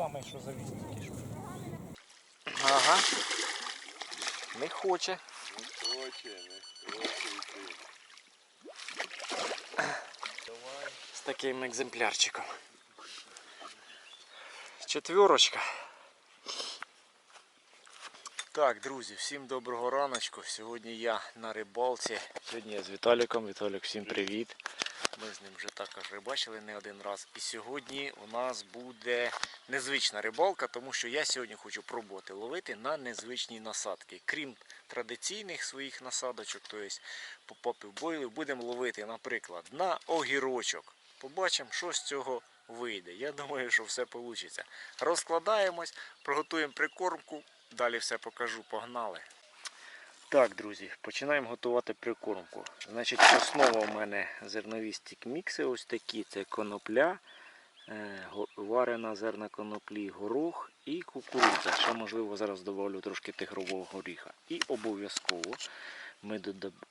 самий, що завіз тільки. Ага. Не хоче. Не Хоче, не хоче йти. Давай. З таким екземплярчиком. Четверочка. Так, друзі, всім доброго раночку. Сьогодні я на рибалці. Сьогодні я з Віталіком. Віталік, всім привіт. Ми з ним вже також рибачили не один раз. І сьогодні у нас буде незвична рибалка, тому що я сьогодні хочу пробувати ловити на незвичні насадки. Крім традиційних своїх насадочок, тобто попапів бойлів, будемо ловити, наприклад, на огірочок. Побачимо, що з цього вийде. Я думаю, що все вийде. Розкладаємось, приготуємо прикормку, далі все покажу, погнали. Так, друзі, починаємо готувати прикормку. Значить, основа у мене зернові стік-мікси, ось такі. Це конопля, е, варена зерна коноплі, горох і кукурудза. Ще, можливо, зараз додавлю трошки тигрового горіха. І обов'язково ми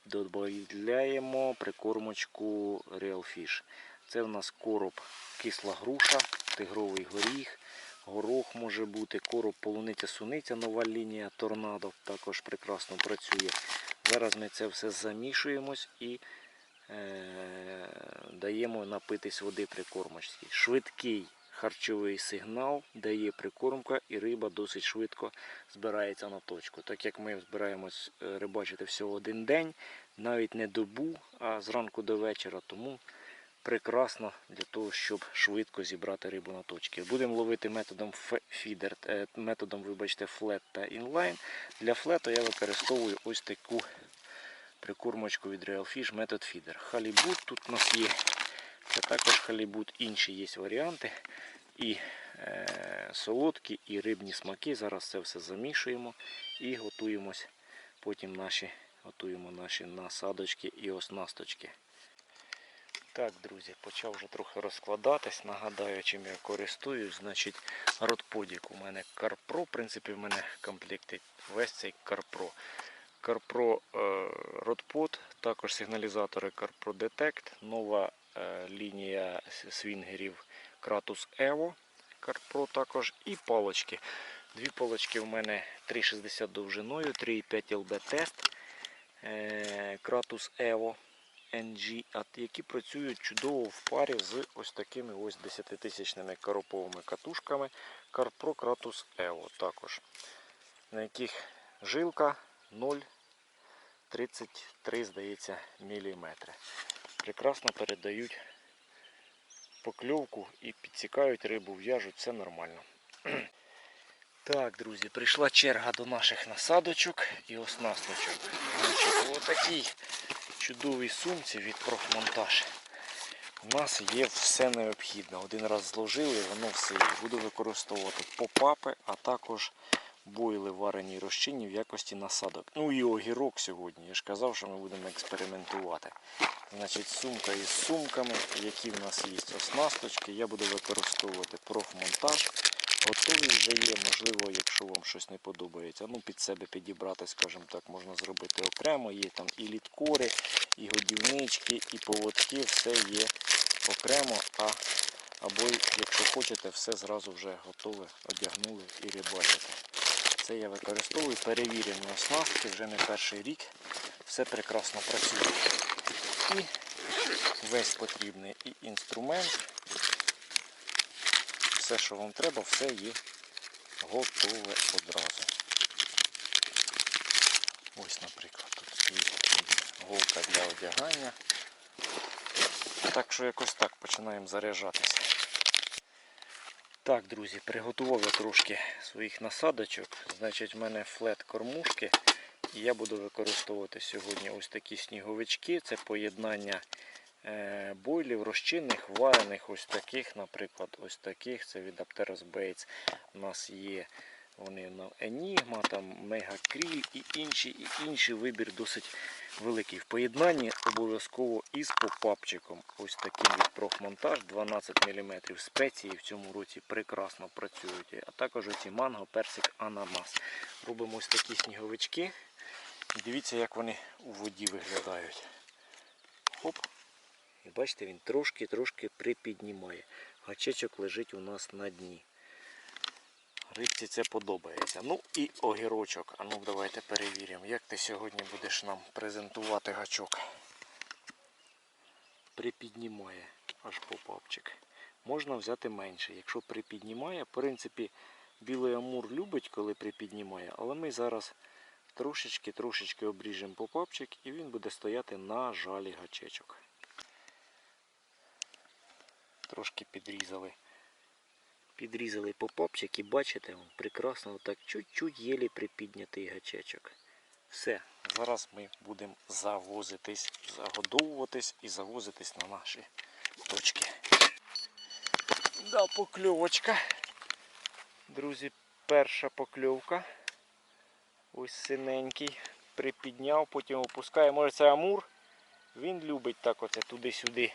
додаємо прикормочку Real Fish. Це в нас короб кисла груша, тигровий горіх, горох може бути, короб полуниця суниця, нова лінія торнадо також прекрасно працює. Зараз ми це все замішуємось і е, даємо напитись води прикормочці. Швидкий харчовий сигнал дає прикормка і риба досить швидко збирається на точку. Так як ми збираємось е, рибачити всього один день, навіть не добу, а зранку до вечора, тому прекрасно для того, щоб швидко зібрати рибу на точки. Будемо ловити методом фідер, е, методом, вибачте, флет та інлайн. Для флету я використовую ось таку прикормочку від Real метод фідер. Халібут тут у нас є. Це також халібут, інші є варіанти. І е, солодкі, і рибні смаки. Зараз це все замішуємо і готуємось. Потім наші, готуємо наші насадочки і оснасточки. Так, друзі, почав вже трохи розкладатись. Нагадаю, чим я користуюсь. Значить, родподік у мене Карпро. В принципі, в мене комплектить весь цей Карпро. Карпро е, Родпод, також сигналізатори Carpro Detect, нова е, лінія свінгерів Kratos Evo Carpro також і палочки. Дві палочки в мене 3,60 довжиною, 3,5 LB тест е, Kratos Evo NG, які працюють чудово в парі з ось такими ось 10-тисячними короповими катушками Carpro Kratos Evo також, на яких жилка 0,33 здається міліметри. Прекрасно передають покльовку і підсікають рибу, в'яжуть, все нормально. Так, друзі, прийшла черга до наших насадочок і оснасточок. Значить, отакій чудовій сумці від профмонтаж. У нас є все необхідне. Один раз зложили, воно все є. Буду використовувати попапи, а також бойли варені розчинні в якості насадок. Ну і огірок сьогодні. Я ж казав, що ми будемо експериментувати. Значить, сумка із сумками, які в нас є оснасточки. Я буду використовувати профмонтаж. Готові вже є, можливо, якщо вам щось не подобається. Ну, під себе підібрати, скажімо так, можна зробити окремо. Є там і літкори, і годівнички, і поводки, все є окремо. А або, якщо хочете, все зразу вже готове, одягнули і рибачите. Це я використовую перевірені оснастки вже не перший рік. Все прекрасно працює. І весь потрібний і інструмент. Все, що вам треба, все є готове одразу. Ось, наприклад, тут стоїть голка для одягання. Так що якось так починаємо заряджатися. Так, друзі, приготував я трошки своїх насадочок. Значить, в мене флет кормушки. І я буду використовувати сьогодні ось такі сніговички. Це поєднання бойлів, розчинних, варених, ось таких, наприклад, ось таких. Це від Apteros Baits. У нас є вони на Enigma, там Mega Krill і інші, і інший вибір досить великий. В поєднанні обов'язково із попапчиком. Ось таким від профмонтаж 12 мм. Спеції в цьому році прекрасно працюють. А також оці манго, персик, ананас. Робимо ось такі сніговички. Дивіться, як вони у воді виглядають. Хоп. І бачите, він трошки-трошки припіднімає. Гачечок лежить у нас на дні. Рибці це подобається. Ну і огірочок. А ну давайте перевіримо, як ти сьогодні будеш нам презентувати гачок. Припіднімає аж попапчик. Можна взяти менше. Якщо припіднімає, в принципі, білий амур любить, коли припіднімає, але ми зараз трошечки-трошечки обріжемо попапчик і він буде стояти на жалі гачечок. Трошки підрізали. Підрізали попапчик і бачите, прекрасно так чуть-чуть єлі припіднятий гачечок. Все, зараз ми будемо завозитись, загодовуватись і завозитись на наші точки. Да, покльовочка. Друзі, перша покльовка. Ось синенький. Припідняв, потім опускає. Може це амур. Він любить так оце туди-сюди.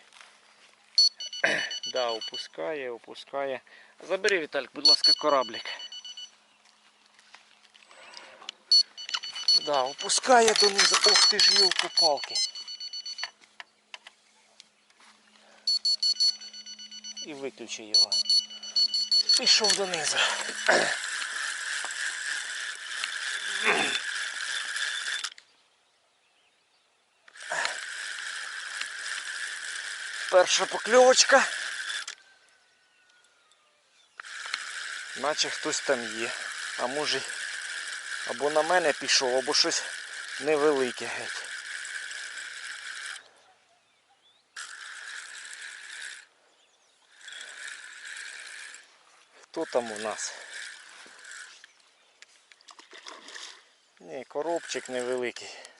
Да, опускає, опускає. Забери, Віталік, будь ласка, кораблик. Да, опускає донизу. Ох ти ж йолки-палки. І виключи його. Пішов донизу. Перша покльовочка. Наче хтось там є. А може або на мене пішов, або щось невелике геть. Хто там у нас? Ні, коробчик невеликий.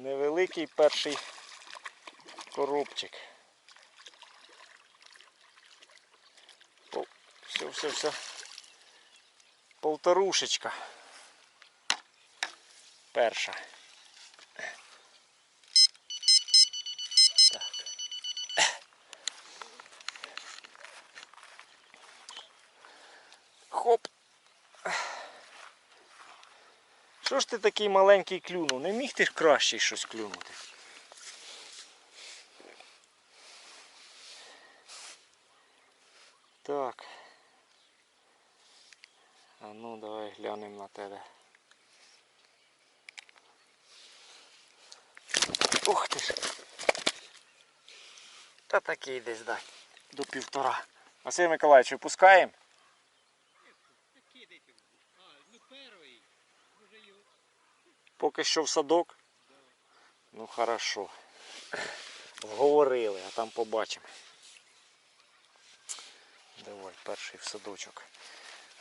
Невеликий перший коробчик. О, Все, все, все. Полторушечка. Перша. Так. Хоп. Що ж ти такий маленький клюнув? Не міг ти ж краще щось клюнути? Так. А ну давай глянемо на тебе. Ух ти ж. Та такий десь дай. До півтора. Василь Миколаївич, випускаємо? Кидайте. А, ну перший. Може його. Поки що в садок. Ну хорошо. Вговорили, а там побачимо. Давай, перший в садочок.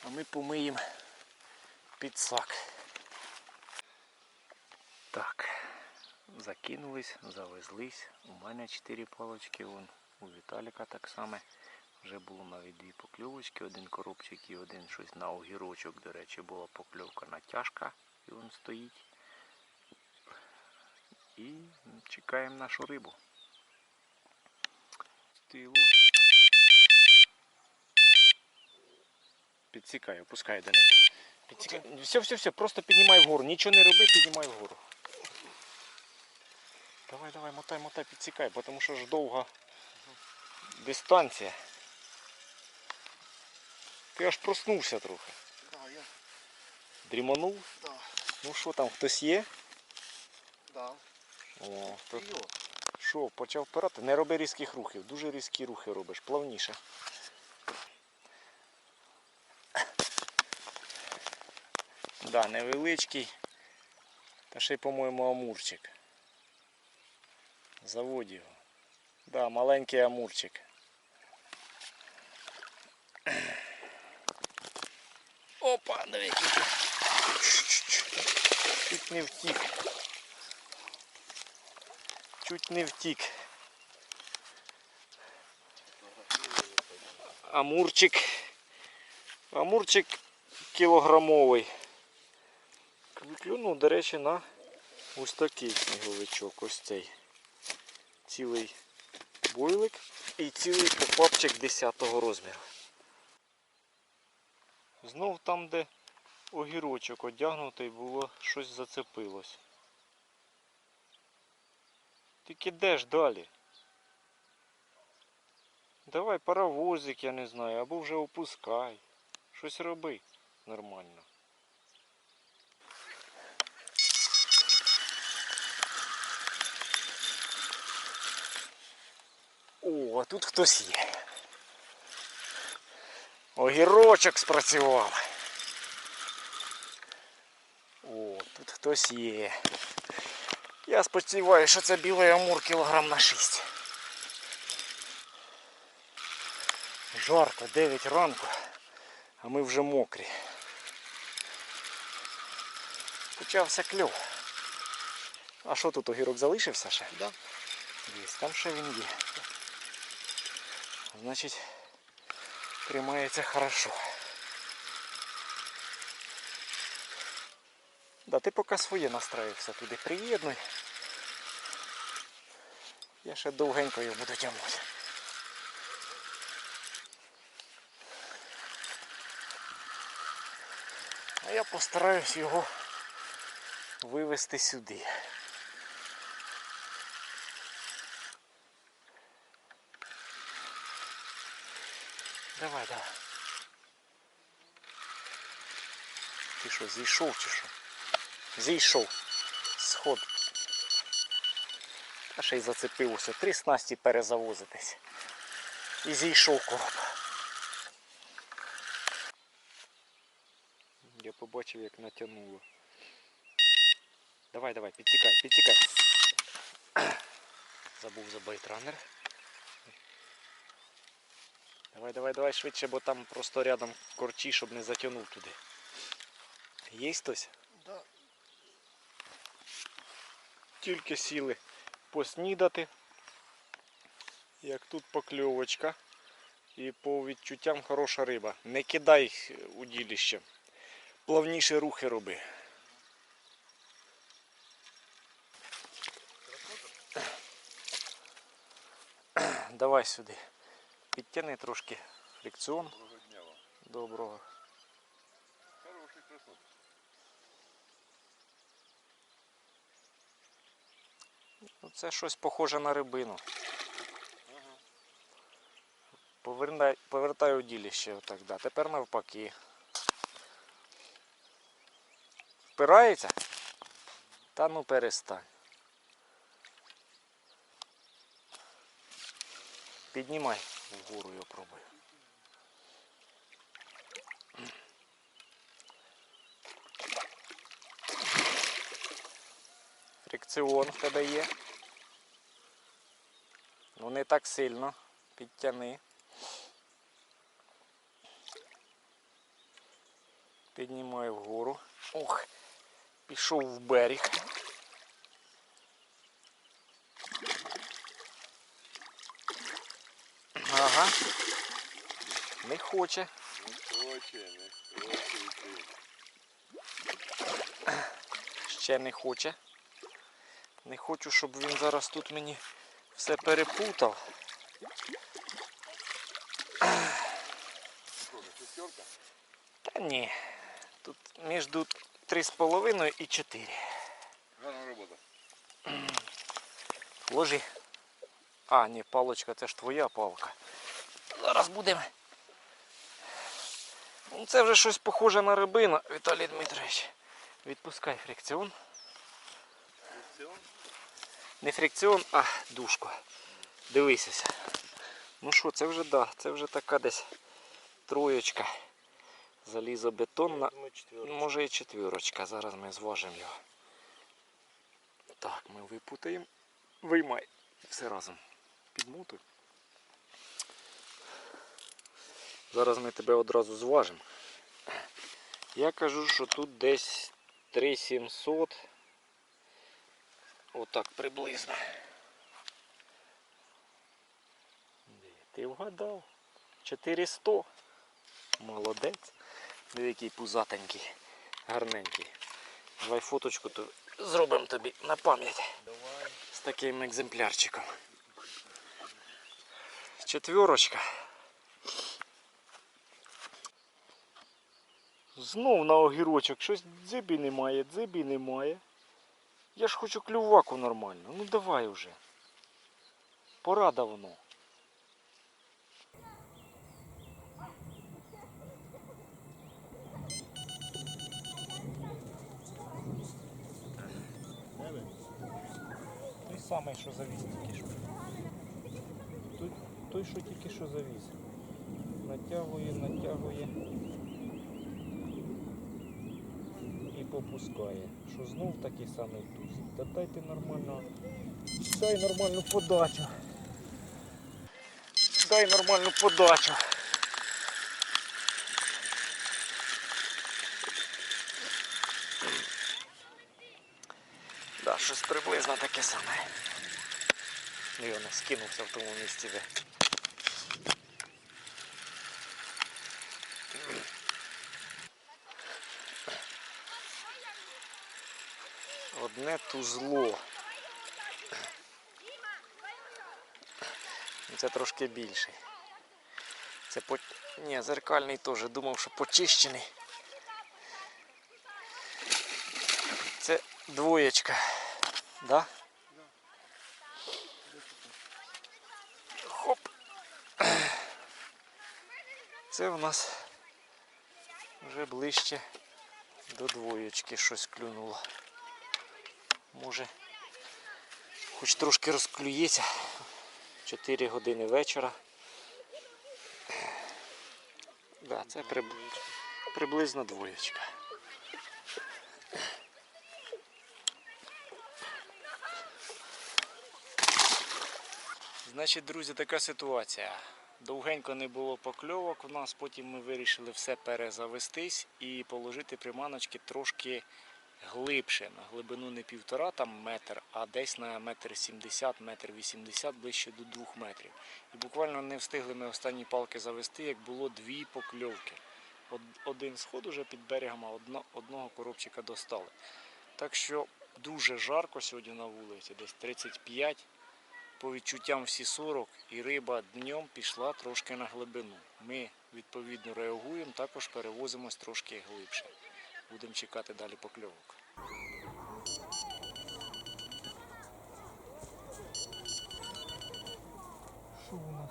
А ми помиємо підсак. Так. Закинулись, завезлись. У мене 4 палочки, вон у Віталіка так само. Вже було навіть дві покльовочки, один коробчик і один щось на огірочок. До речі, була покльовка натяжка і він стоїть. І чекаємо нашу рибу. Тило. Підсікай, опускай донизу. Підсікай. Все, все, все, просто піднімай вгору. Нічого не роби, піднімай вгору. Давай, давай, мотай, мотай, підсікай, бо тому що ж довга дистанція. Ти аж проснувся трохи. Да, я, Дріманув. да, Ну що там, хтось є? да. О, то Що, почав впирати? Не роби різких рухів. Дуже різкі рухи робиш, плавніше. Да, невеличкий. Та ще й, по-моєму, амурчик. Заводь його. Да, маленький амурчик. Опа, який. Чуть не втік. Чуть не втік. Амурчик. Амурчик кілограмовий. Клюнув, до речі, на ось такий сніговичок. Ось цей. Цілий буйлик і цілий попапчик 10-го розміру. Знов там, де огірочок одягнутий, було щось зацепилось. Тільки де далі? Давай паровозик, я не знаю, або вже опускай. Щось роби нормально. О, а тут хтось є. Огірочок спрацював. О, тут хтось є. Я сподіваюся, що це білий амур кілограм на 6. Жарко, 9 ранку, а ми вже мокрі. Почався кльов. А що тут огірок залишився ще? Да. Є, там ще він є. Значить, тримається хорошо. Да, ти поки своє настроївся туди. Приєднуй. Я ще довгенько його буду тягнути. А я постараюсь його вивести сюди. Давай, давай. Ти що, зійшов чи що? Зійшов. Сход. А ще й зацепився. Три снасті перезавозитись. І зійшов короб. Я побачив, як натягнуло. Давай, давай, підтікай, підтікай. Забув за байтранер. Давай, давай, давай швидше, бо там просто рядом корчі, щоб не затягнув туди. Є хтось? Да. Тільки сіли поснідати. Як тут покльовочка. І по відчуттям хороша риба. Не кидай уділіще. Плавніші рухи роби. Давай сюди. Підтяни трошки фрикціон. Доброго дня вам. Доброго. Це щось похоже на рибину. Ага. Повертай, повертай уділіще отак, да. Тепер навпаки. Впирається? Та ну перестань. Піднімай вгору його пробуй. Фрикціон в тебе є. Ну не так сильно. Підтяни. Піднімаю вгору. Ох, пішов в берег. Ага. Не хоче. Не хоче, не хоче йти. Ще не хоче. Не хочу, щоб він зараз тут мені все перепутав. Та ні. Тут між 3,5 і 4. Гарна робота. Ложи. А, ні, палочка, це ж твоя палка. Зараз будемо. Ну, Це вже щось похоже на рибину, Віталій Дмитрович. Відпускай фрикціон. Фрикціон? Не фрикціон, а дужку. Дивися. Ну що, це вже да, це вже така десь троєчка. Залізобетонна. Може і четвірочка. Зараз ми зважимо його. Так, ми випутаємо. Виймай. Все разом. Підмутуй. Зараз ми тебе одразу зважимо. Я кажу, що тут десь 3700. Отак приблизно. Ти вгадав. 400. Молодець. Диви, який пузатенький, гарненький. Давай фоточку то зробимо тобі на пам'ять Давай. з таким екземплярчиком. Четверочка. Знов на огірочок. Щось дзибі немає, дзибі немає. Я ж хочу клюваку нормально. Ну давай уже. Пора давно. Той самий, що завіз тільки що. Той, той що тільки що завіз. Натягує, натягує попускає. Що знов такий самий тузик. Та дайте нормально. Дай нормальну подачу. Дай нормальну подачу. Да, щось приблизно таке саме. І він скинувся в тому місці, де. Одне тузло. Це трошки більший. Це по... Ні, зеркальний теж. Думав, що почищений. Це двоєчка. Да? Хоп. Це в нас вже ближче до двоєчки щось клюнуло. Може, хоч трошки розклюється. 4 години вечора. Да, це приб... приблизно двоєчка. Значить, друзі, така ситуація. Довгенько не було покльовок у нас, потім ми вирішили все перезавестись і положити приманочки трошки глибше, на глибину не півтора там метр, а десь на метр сімдесят, метр вісімдесят, ближче до двох метрів. І буквально не встигли ми останні палки завести, як було дві покльовки. Од- Один сход уже під берегом, а одно, одного коробчика достали. Так що дуже жарко сьогодні на вулиці, десь 35, по відчуттям всі 40, і риба днем пішла трошки на глибину. Ми відповідно реагуємо, також перевозимось трошки глибше. Будемо чекати далі покльовок. Що у нас?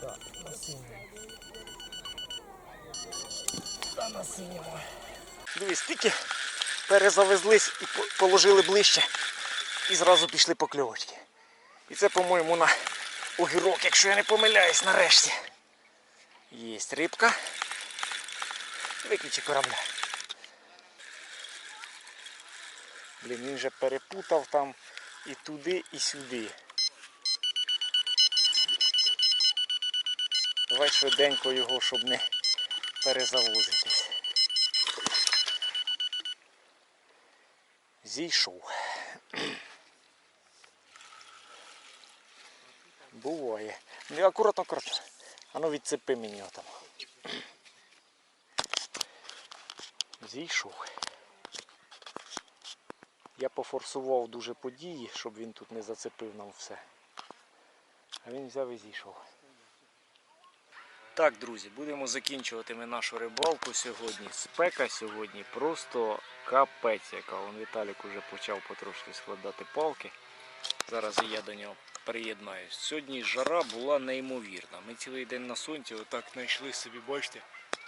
Да, на синьому. Та на синьому. Дивись, тільки перезавезлись і положили ближче. І зразу пішли покльовочки. І це, по-моєму, на огірок, якщо я не помиляюсь, нарешті. Єсть рибка. Виключи корабля. Блін, він вже перепутав там і туди, і сюди. Давай швиденько його, щоб не перезавозитись. Зійшов. Буває. Ну, акуратно, акуратно. А ну відцепи мені його там. Зійшов. Я пофорсував дуже події, щоб він тут не зацепив нам все. А він взяв і зійшов. Так, друзі, будемо закінчувати ми нашу рибалку сьогодні. Спека сьогодні просто капець яка. Вон Віталік уже почав потрошки складати палки. Зараз я до нього приєднаюсь. Сьогодні жара була неймовірна. Ми цілий день на сонці отак знайшли собі, бачите,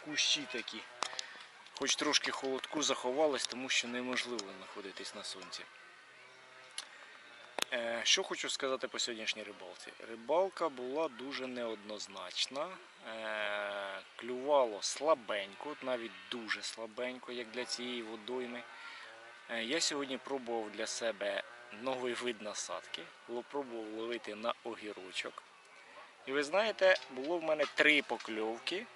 кущі такі. Хоч трошки холодку заховалось, тому що неможливо знаходитись на сонці. Е, Що хочу сказати по сьогоднішній рибалці. Рибалка була дуже неоднозначна. Е, Клювало слабенько, навіть дуже слабенько, як для цієї водойми. Е, Я сьогодні пробував для себе новий вид насадки. Пробував ловити на огірочок. І ви знаєте, було в мене три покльовки.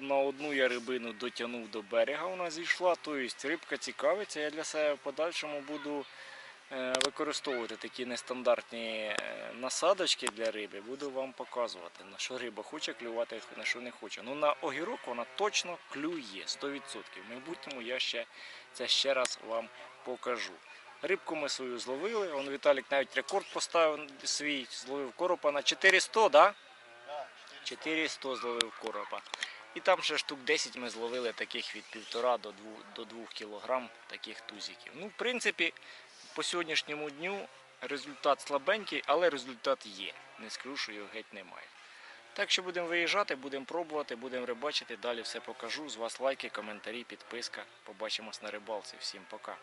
На одну я рибину дотягнув до берега, вона зійшла. Тобто рибка цікавиться, я для себе в подальшому буду використовувати такі нестандартні е, насадочки для риби, буду вам показувати, на що риба хоче клювати, на що не хоче. Ну на огірок вона точно клює 100%. В майбутньому я ще це ще раз вам покажу. Рибку ми свою зловили. Он Віталік навіть рекорд поставив свій, зловив коропа на 400, да? 400 зловив коропа. І там ще штук 10 ми зловили таких від 1,5 до 2, до 2 кг таких тузиків. Ну, в принципі, по сьогоднішньому дню результат слабенький, але результат є. Не скажу, що його геть немає. Так що будемо виїжджати, будемо пробувати, будемо рибачити. Далі все покажу. З вас лайки, коментарі, підписка. Побачимось на рибалці. Всім пока.